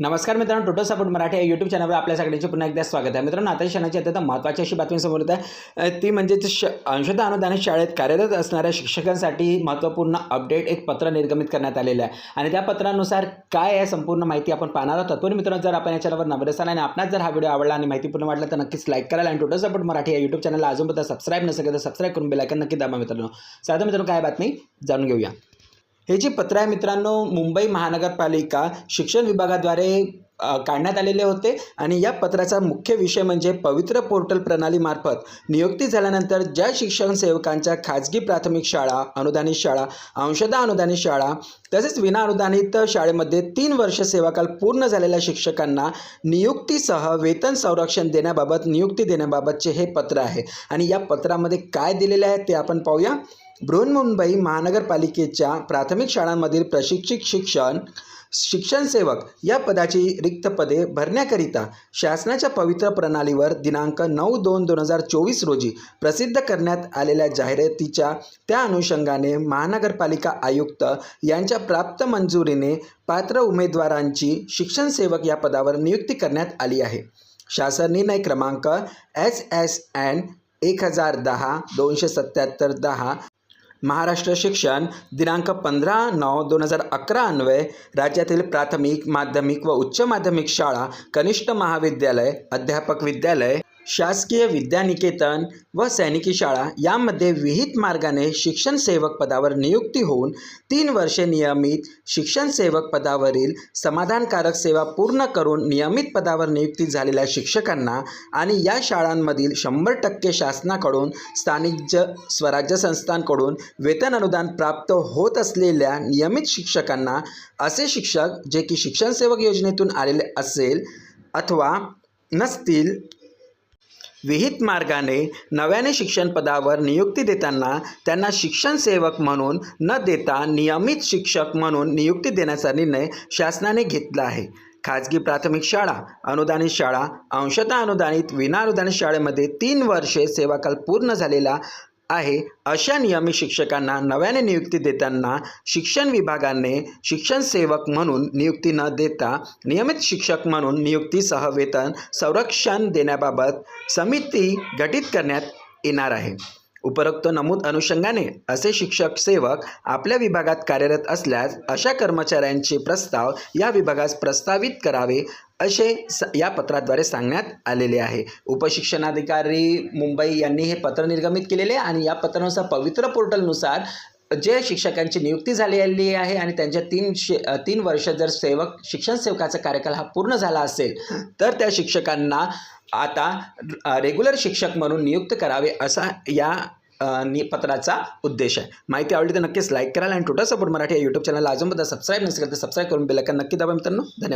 नमस्कार मित्रांनो total support Marathi या यूट्यूब चॅनलवर आपल्या सगळ्यांचे पुन्हा एकदा स्वागत आहे. मित्रांनो आता क्षणाची अत्यंत महत्त्वाची अशी बातमी समोर येत आहे. ती म्हणजे श अंशतः अनुदान शाळेत कार्यरत असणाऱ्या शिक्षकांसाठी महत्त्वपूर्ण अपडेट एक पत्र निर्गमित करण्यात आलेलं आहे. आणि त्या पत्रानुसार काय आहे संपूर्ण माहिती आपण पाहणार आहोत. तत्पूर्वी मित्रांनो जर आपण या चॅनलवर नवर असाल आणि आपणास जर हा व्हिडिओ आवडला आणि माहितीपूर्ण वाटला तर नक्कीच लाईक करायला आणि टोटल सपोर्ट मराठी या यूट्यूब चॅनलला अजून सबस्क्राईब नसेल तर सबस्क्राईब करून बेलायकन नक्की दाबा मित्रांनो. साधा मित्रांनो काय बातमी जाणून घेऊया. हे जी पत्र आहे मित्रांनो मुंबई महानगरपालिका शिक्षण विभागाद्वारे काढण्यात आलेले होते आणि या पत्राचा मुख्य विषय म्हणजे पवित्र पोर्टल प्रणालीमार्फत नियुक्ती झाल्यानंतर ज्या शिक्षण सेवकांच्या खाजगी प्राथमिक शाळा अनुदानित शाळा अंशदा अनुदानित शाळा तसेच विना अनुदानित शाळेमध्ये तीन वर्ष सेवाकाल पूर्ण झालेल्या शिक्षकांना नियुक्तीसह वेतन संरक्षण देण्याबाबत नियुक्ती देण्याबाबतचे हे पत्र आहे. आणि या पत्रामध्ये काय दिलेले आहे ते आपण पाहूया. बृहन्मुंबई महानगरपालिकेच्या प्राथमिक शाळांमधील प्रशिक्षित शिक्षण शिक्षण सेवक या पदाची रिक्त पदे भरण्याकरिता शासनाच्या पवित्र प्रणालीवर दिनांक नऊ दोन दोन हजार चोवीस रोजी प्रसिद्ध करण्यात आलेल्या जाहिरातीच्या त्या अनुषंगाने महानगरपालिका आयुक्त यांच्या प्राप्त मंजुरीने पात्र उमेदवारांची शिक्षण सेवक या पदावर नियुक्ती करण्यात आली आहे. शासन निर्णय क्रमांक एस एस एन एक हजार दहा दोनशे सत्याहत्तर दहा महाराष्ट्र शिक्षण दिनांक पंधरा नऊ दोन हजार अकरा अन्वये राज्यातील प्राथमिक माध्यमिक व उच्च माध्यमिक शाळा कनिष्ठ महाविद्यालय अध्यापक विद्यालय शासकीय विद्यानिकेतन व सैनिकी शाळा यामध्ये विहित मार्गाने शिक्षण सेवक पदावर नियुक्ती होऊन तीन वर्षे नियमित शिक्षण सेवक पदावरील समाधानकारक सेवा पूर्ण करून नियमित पदावर नियुक्ती झालेल्या शिक्षकांना आणि या शाळांमधील शंभर टक्के शासनाकडून स्थानिक ज स्वराज्य संस्थांकडून वेतन अनुदान प्राप्त होत असलेल्या नियमित शिक्षकांना असे शिक्षक जे की शिक्षण सेवक योजनेतून आलेले असेल अथवा नसतील विहित मार्गाने नव्याने शिक्षण पदावर नियुक्ती देताना त्यांना शिक्षण सेवक म्हणून न देता नियमित शिक्षक म्हणून नियुक्ती देण्याचा निर्णय शासनाने घेतला आहे. खाजगी प्राथमिक शाळा अनुदानित शाळा अंशतः अनुदानित विना अनुदानित शाळेमध्ये तीन वर्षे सेवाकाल पूर्ण झालेला आहे. अशा नियमित शिक्षकांना नव्याने नियुक्ती देताना शिक्षण विभागाने शिक्षण सेवक म्हणून नियुक्ती न देता नियमित शिक्षक म्हणून नियुक्तीसह वेतन संरक्षण देण्याबाबत समिती गठीत करण्यात येणार आहे. उपरोक्त नमूद अनुषंगाने असे शिक्षक सेवक आपल्या विभागात कार्यरत असल्यास अशा कर्मचाऱ्यांचे प्रस्ताव या विभागास प्रस्तावित करावे असे स या पत्राद्वारे सांगण्यात आलेले आहे. उपशिक्षणाधिकारी मुंबई यांनी हे पत्र निर्गमित केलेले आहे आणि या पत्रानुसार पवित्र पोर्टलनुसार जे शिक्षकांची नियुक्ती झालेली आहे आणि त्यांच्या तीन शे तीन वर्ष जर सेवक शिक्षण सेवकाचा कार्यकाल हा पूर्ण झाला असेल तर त्या शिक्षकांना आता रेग्युलर शिक्षक म्हणून नियुक्त करावे असा या नि पत्राचा उद्देश आहे. माहिती आवडली तर नक्कीच लाईक कराल आणि टोटल सपोर्ट मराठी या यूट्यूब चॅनलला अजून सबस्क्राईब नसेल तर सबस्क्राईब करून बेलकन नक्की दाबा मित्रांनो. धन्यवाद.